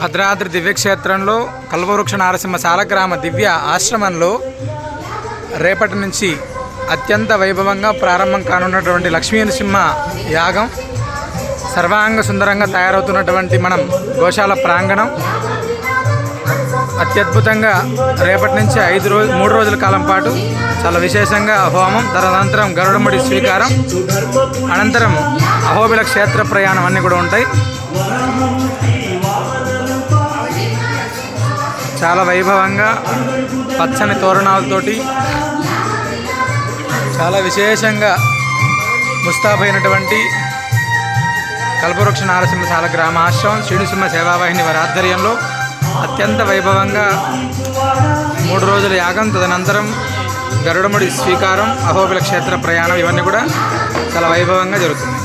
భద్రాద్రి దివ్యక్షేత్రంలో కల్వవృక్ష నారసింహ సాలగ్రామ దివ్య ఆశ్రమంలో రేపటి నుంచి అత్యంత వైభవంగా ప్రారంభం కానున్నటువంటి లక్ష్మీ నరసింహ యాగం సర్వాంగ సుందరంగా తయారవుతున్నటువంటి మనం గోశాల ప్రాంగణం. అత్యద్భుతంగా రేపటి నుంచి ఐదు రోజు మూడు రోజుల కాలం పాటు చాలా విశేషంగా హోమం తదనంతరం గరుడముడి స్వీకారం అనంతరం అహోబిల క్షేత్ర ప్రయాణం అన్నీ కూడా ఉంటాయి. చాలా వైభవంగా పచ్చని తోరణాలతోటి చాలా విశేషంగా ముస్తాబైనటువంటి కల్పవృక్ష నారసింహశాల గ్రామాశ్రమం శ్రీనిసింహ సేవావాహిని వారి ఆధ్వర్యంలో అత్యంత వైభవంగా మూడు రోజుల యాగం తదనంతరం గరుడముడి స్వీకారం అహోబిల క్షేత్ర ప్రయాణం ఇవన్నీ కూడా చాలా వైభవంగా జరుగుతుంది.